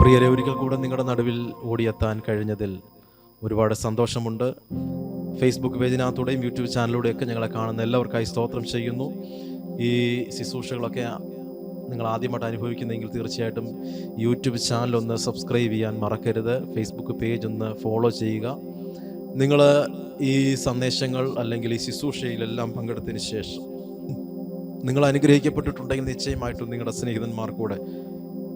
പ്രിയരെ ഒരിക്കൽ കൂടെ നിങ്ങളുടെ നടുവിൽ ഓടിയെത്താൻ കഴിഞ്ഞതിൽ ഒരുപാട് സന്തോഷമുണ്ട്. ഫേസ്ബുക്ക് പേജിനകത്തൂടെയും യൂട്യൂബ് ചാനലിലൂടെയൊക്കെ ഞങ്ങളെ കാണുന്ന എല്ലാവർക്കായി സ്തോത്രം ചെയ്യുന്നു. ഈ ശുശ്രൂഷകളൊക്കെ നിങ്ങൾ ആദ്യമായിട്ട് അനുഭവിക്കുന്നെങ്കിൽ തീർച്ചയായിട്ടും യൂട്യൂബ് ചാനൽ ഒന്ന് സബ്സ്ക്രൈബ് ചെയ്യാൻ മറക്കരുത്. ഫേസ്ബുക്ക് പേജ് ഒന്ന് ഫോളോ ചെയ്യുക. നിങ്ങൾ ഈ സന്ദേശങ്ങൾ അല്ലെങ്കിൽ ഈ ശുശ്രൂഷയിലെല്ലാം പങ്കെടുത്തതിന് ശേഷം നിങ്ങൾ അനുഗ്രഹിക്കപ്പെട്ടിട്ടുണ്ടെങ്കിൽ നിശ്ചയമായിട്ടും നിങ്ങളുടെ സ്നേഹിതന്മാർക്കൂടെ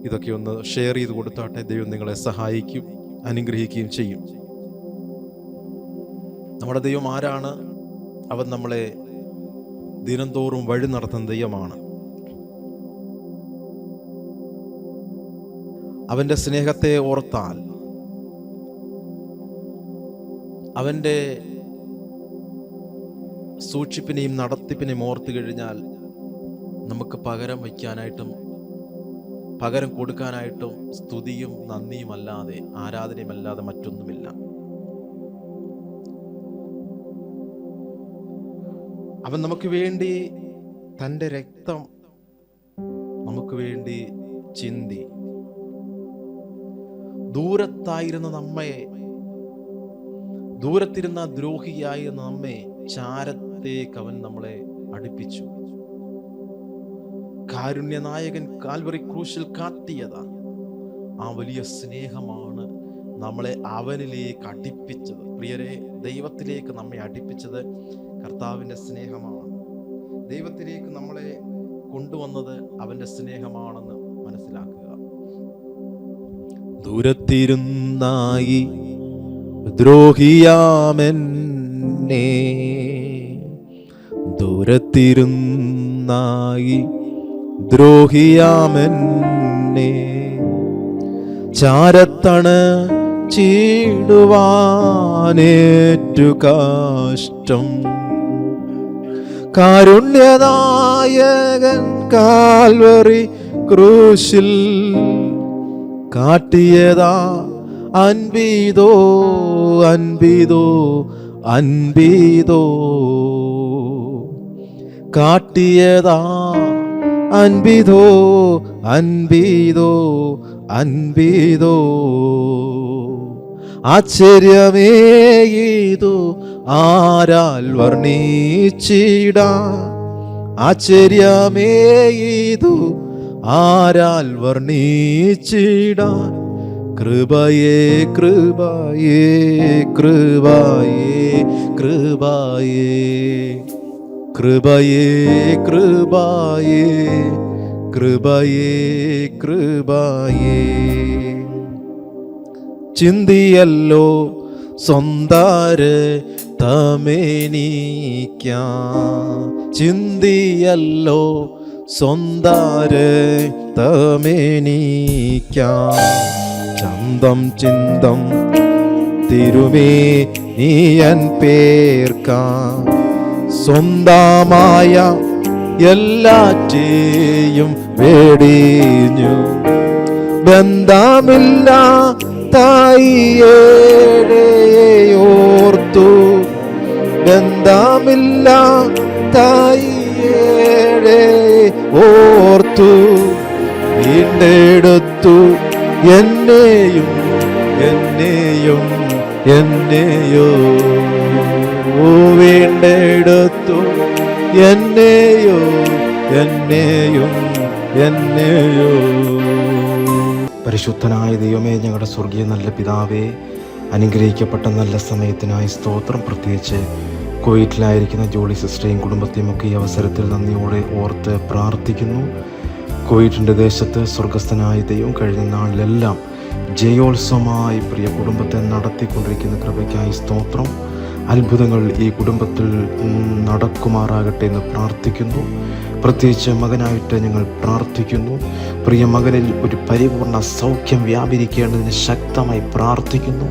ഇതൊക്കെ ഒന്ന് ഷെയർ ചെയ്ത് കൊടുത്താട്ടെ. ദൈവം നിങ്ങളെ സഹായിക്കും അനുഗ്രഹിക്കുകയും ചെയ്യും. നമ്മുടെ ദൈവം ആരാണ്? അവൻ നമ്മളെ ദിനംതോറും വഴി നടത്തുന്ന ദൈവമാണ്. അവന്റെ സ്നേഹത്തെ ഓർത്താൽ അവന്റെ സൂക്ഷിപ്പിനെയും നടത്തിപ്പിനെയും ഓർത്തു കഴിഞ്ഞാൽ നമുക്ക് പകരം വയ്ക്കാനായിട്ടും പകരം കൊടുക്കാനായിട്ടും സ്തുതിയും നന്ദിയും അല്ലാതെ ആരാധനയും അല്ലാതെ മറ്റൊന്നുമില്ല. അവൻ നമുക്ക് വേണ്ടി തന്റെ രക്തം നമുക്ക് വേണ്ടി ചിന്തി. ദൂരത്തായിരുന്ന നമ്മെ ദൂരത്തിരുന്ന ദ്രോഹിയായിരുന്ന നമ്മെ ചാരത്തേക്ക് അവൻ നമ്മളെ അടുപ്പിച്ചു. കാരുണ്യനായകൻ കാൽവറി ക്രൂശിൽ കാട്ടിയതാണ് ആ വലിയ സ്നേഹമാണ് നമ്മളെ അവനിലേക്ക് അടുപ്പിച്ചത്. പ്രിയരെ ദൈവത്തിലേക്ക് നമ്മെ അടിപ്പിച്ചത് കർത്താവിന്റെ സ്നേഹമാണ്. ദൈവത്തിലേക്ക് നമ്മളെ കൊണ്ടുവന്നത് അവന്റെ സ്നേഹമാണെന്ന് മനസ്സിലാക്കുക. ദൂരത്തിരുന്നായി ദ്രോഹിയാമെന്നെ. ദൂരത്തിരുന്നായി ദ്രോഹിയാമെന്നെ. ചാരത്തണ് ചീടുവാനേറ്റു കാഷ്ടം. കാരുണ്യനായകൻ കാൽവറി ക്രൂശിൽ കാട്ടിയതാ അൻപീതോ അൻപീതോ അൻപീതോ. കാട്ടിയതാ അൻപിതോ അൻപിതോ അൻപിതോ. ആശ്ചര്യമേതു ആരാൽ വർണിച്ചിട? ആശ്ചര്യമേതു ആരാൽ വർണിച്ചിടാൻ കൃപയേ കൃപയേ കൃപയേ കൃപയേ. കൃപയേ കൃപായേ കൃപയേ കൃപായേ. ചിന്തിയല്ലോ സ്വന്താര് തമേനിക്ക. ചിന്തിയല്ലോ സ്വന്താര് തമേനിക്ക. ചന്തം ചിന്തം തിരുമേ നീയൻ പേർക്കാം. സ്വന്തമായ എല്ലാറ്റേയും വേടിഞ്ഞു. ബന്ധമില്ല തായിയേഴയോർത്തു ബന്ധമില്ല തായിയേഴെ ഓർത്തു. വീണ്ടെടുത്തു എന്നെയും എന്നെയും എന്നെയോ. ഓ വീണ്ടെടുത്തു എന്നെയോ എന്നെയും എന്നെയോ. പരിശുദ്ധനായ ദൈവമേ ഞങ്ങളുടെ സ്വർഗീയ നല്ല പിതാവേ അനുഗ്രഹിക്കപ്പെട്ട നല്ല സമയത്തിനായി സ്തോത്രം. പ്രത്യേകിച്ച് കുവൈറ്റിലായിരിക്കുന്ന ജോളി സിസ്റ്ററേയും കുടുംബത്തെയും ഒക്കെ ഈ അവസരത്തിൽ നന്ദിയോടെ ഓർത്ത് പ്രാർത്ഥിക്കുന്നു. കുവൈറ്റിന്റെ ദേശത്ത് സ്വർഗസ്ഥനായ ദൈവം കഴിഞ്ഞ നാളിലെല്ലാം ജയോത്സവമായി പ്രിയ കുടുംബത്തെ നടത്തിക്കൊണ്ടിരിക്കുന്ന കൃപയ്ക്കായി സ്തോത്രം. അത്ഭുതങ്ങൾ ഈ കുടുംബത്തിൽ നടക്കുമാറാകട്ടെ എന്ന് പ്രാർത്ഥിക്കുന്നു. പ്രത്യേകിച്ച് മകനായിട്ട് ഞങ്ങൾ പ്രാർത്ഥിക്കുന്നു. പ്രിയ മകനിൽ ഒരു പരിപൂർണ സൗഖ്യം വ്യാപരിക്കേണ്ടതിന് ശക്തമായി പ്രാർത്ഥിക്കുന്നു.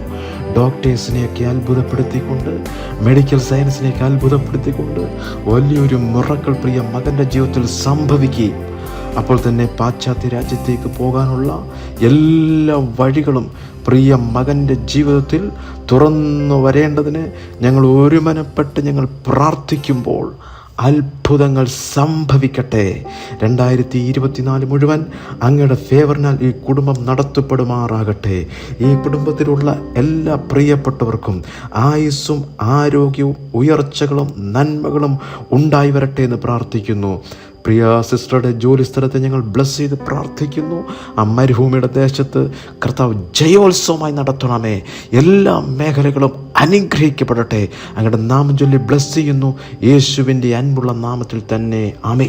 ഡോക്ടേഴ്സിനെയൊക്കെ അത്ഭുതപ്പെടുത്തിക്കൊണ്ട് മെഡിക്കൽ സയൻസിനെയൊക്കെ അത്ഭുതപ്പെടുത്തിക്കൊണ്ട് വലിയൊരു മുറക്കൾ പ്രിയ മകന്റെ ജീവിതത്തിൽ സംഭവിക്കുകയും അപ്പോൾ തന്നെ പാശ്ചാത്യ രാജ്യത്തേക്ക് പോകാനുള്ള എല്ലാ വഴികളും പ്രിയ മകന്റെ ജീവിതത്തിൽ തുറന്നു വരേണ്ടതിന് ഞങ്ങൾ ഒരുമനപ്പെട്ട് ഞങ്ങൾ പ്രാർത്ഥിക്കുമ്പോൾ അത്ഭുതങ്ങൾ സംഭവിക്കട്ടെ. രണ്ടായിരത്തി ഇരുപത്തിനാല് മുഴുവൻ അങ്ങയുടെ ഫേവറിനാൽ ഈ കുടുംബം നടത്തപ്പെടുമാറാകട്ടെ. ഈ കുടുംബത്തിലുള്ള എല്ലാ പ്രിയപ്പെട്ടവർക്കും ആയുസ്സും ആരോഗ്യവും ഉയർച്ചകളും നന്മകളും ഉണ്ടായി വരട്ടെ എന്ന് പ്രാർത്ഥിക്കുന്നു. പ്രിയ സിസ്റ്ററുടെ ജോലി സ്ഥലത്തെ ഞങ്ങൾ ബ്ലസ് ചെയ്ത് പ്രാർത്ഥിക്കുന്നു. ആ മരുഭൂമിയുടെ ദേശത്ത് കർത്താവ് ജയോത്സവമായി നടത്തണമേ. എല്ലാ മേഖലകളും അനുഗ്രഹിക്കപ്പെടട്ടെ. അങ്ങയുടെ നാമം ചൊല്ലി ബ്ലസ് ചെയ്യുന്നു. യേശുവിന്റെ അൻപുള്ള നാമത്തിൽ തന്നെ. ആമേ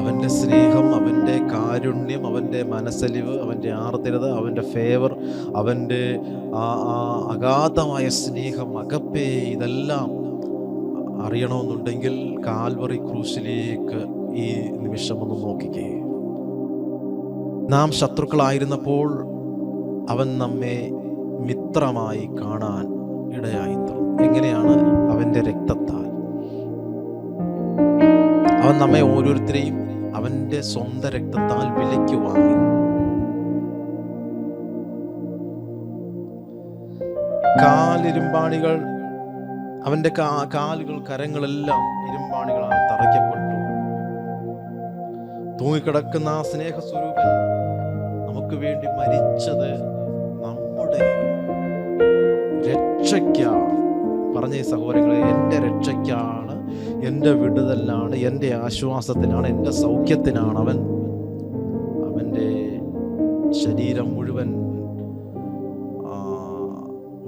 അവന്റെ സ്നേഹം അവന്റെ കാരുണ്യം അവന്റെ മനസ്സലിവ് അവന്റെ ആർദ്രത അവന്റെ ഫേവർ അവന്റെ അഗാധമായ സ്നേഹം അകപ്പേ ഇതെല്ലാം അറിയണമെന്നുണ്ടെങ്കിൽ കാൽവറി ക്രൂശിലേക്ക് ഈ നിമിഷം ഒന്ന് നോക്കിക്കേ. നാം ശത്രുക്കളായിരുന്നപ്പോൾ അവൻ നമ്മെ മിത്രമായി കാണാൻ ഇടയായി എങ്ങനെയാണ് അവന്റെ രക്തത്താൽ? അവൻ നമ്മെ ഓരോരുത്തരെയും അവന്റെ സ്വന്തം രക്തത്താൽ വിലയ്ക്ക് വാങ്ങി കാലിരുമ്പാണികൾ അവന്റെ കാലുകൾ കരങ്ങളെല്ലാം ഇരുമ്പാണികളാൽ തറയ്ക്കപ്പെട്ടു. തൂങ്ങിക്കിടക്കുന്ന ആ സ്നേഹസ്വരൂപൻ നമുക്ക് വേണ്ടി മരിച്ചത് നമ്മുടെ രക്ഷയ്ക്കാണ് പറഞ്ഞ ഈ സഹോദരങ്ങളെ എന്റെ രക്ഷയ്ക്കാണ് എന്റെ വിടുതലാണ് എന്റെ ആശ്വാസത്തിനാണ് എന്റെ സൗഖ്യത്തിനാണ് അവൻ. അവന്റെ ശരീരം മുഴുവൻ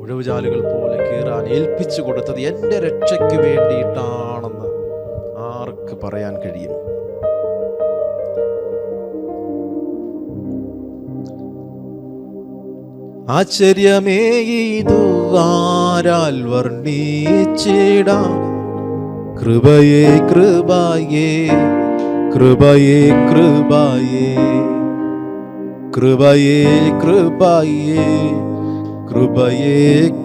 ഉഴവുചാലുകൾ പോലെ കീറാൻ ഏൽപ്പിച്ചു കൊടുത്തത് എന്റെ രക്ഷയ്ക്ക് വേണ്ടിയിട്ടാണെന്ന് ആർക്ക് പറയാൻ കഴിയും? ആശ്ചര്യമേ ഇതു ആരാൽ വർണിച്ചിടാം കൃപയേ കൃപയേ കൃപയേ കൃപയേ കൃപയേ കൃപയേ കൃപയേ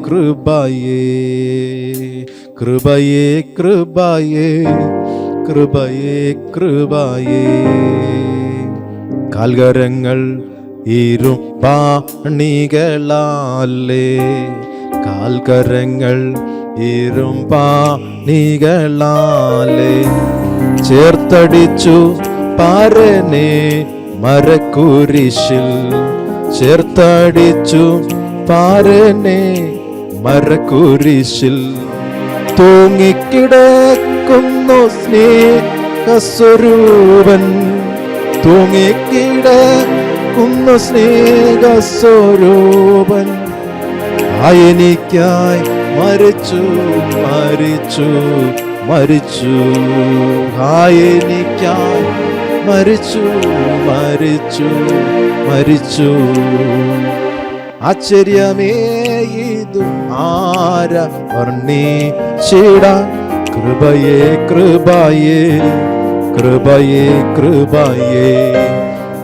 കൃപയേ കൃപയേ കൃപയേ കൃപയേ കൃപയേ കാൽകരങ്ങൾ ഇരുമ്പാണികളാലേ. കാൽകരങ്ങൾ ഇരുമ്പാണികളാലേ. ചേർത്തടിച്ചു പാരനെ മരക്കുരിശിൽ. ചേർത്തടിച്ചു പാരനെ മരക്കുരിശിൽ. തൂങ്ങിക്കിടക്കുന്നു സ്നേഹസ്വരൂപൻ. തൂങ്ങിക്കിടക്കുന്നു സ്നേഹസ്വരൂപൻ. ആയനിക്കായി മരിച്ചു മരിച്ചു മരിച്ചു. ആയനിക്കായി മരിച്ചു മരിച്ചു മരിച്ചു. ആശ്ചര്യമേ ഇതു ആര വർണിച്ചിട? കൃപയേ കൃപയേ കൃപയേ കൃപയേ.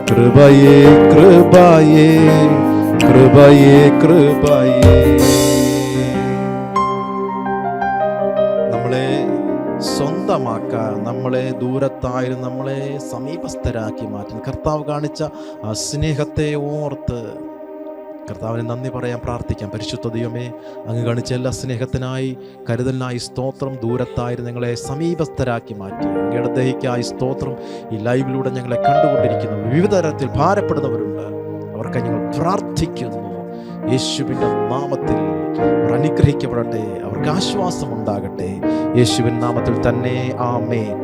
കൃപയേ കൃപയേ കൃപയേ കൃപയേ. നമ്മളെ സ്വന്തമാക്കാൻ നമ്മളെ ദൂരത്തായാലും നമ്മളെ സമീപസ്ഥരാക്കി മാറ്റാൻ കർത്താവ് കാണിച്ച ആ സ്നേഹത്തെ ഓർത്ത് കർത്താവിന് നന്ദി പറയാൻ പ്രാർത്ഥിക്കാം. പരിശുദ്ധ ദൈവമേ അങ്ങ് കാണിച്ച എല്ലാ സ്നേഹത്തിനായി കരുതലിനായി സ്തോത്രം ദൂരത്തായിരുന്നു ഞങ്ങളെ സമീപസ്ഥരാക്കി മാറ്റി. അങ്ങയുടെ ദഹിക്കായി സ്തോത്രം ഈ ലൈവിലൂടെ ഞങ്ങളെ കണ്ടുകൊണ്ടിരിക്കുന്നു. വിവിധ തരത്തിൽ ഭാരപ്പെടുന്നവരുണ്ട്. അവർക്ക് ഞങ്ങൾ പ്രാർത്ഥിക്കുന്നു. യേശുവിന്റെ നാമത്തിൽ അവർ അനുഗ്രഹിക്കപ്പെടട്ടെ. അവർക്ക് ആശ്വാസം ഉണ്ടാകട്ടെ യേശുവിൻ നാമത്തിൽ തന്നെ. ആമേൻ.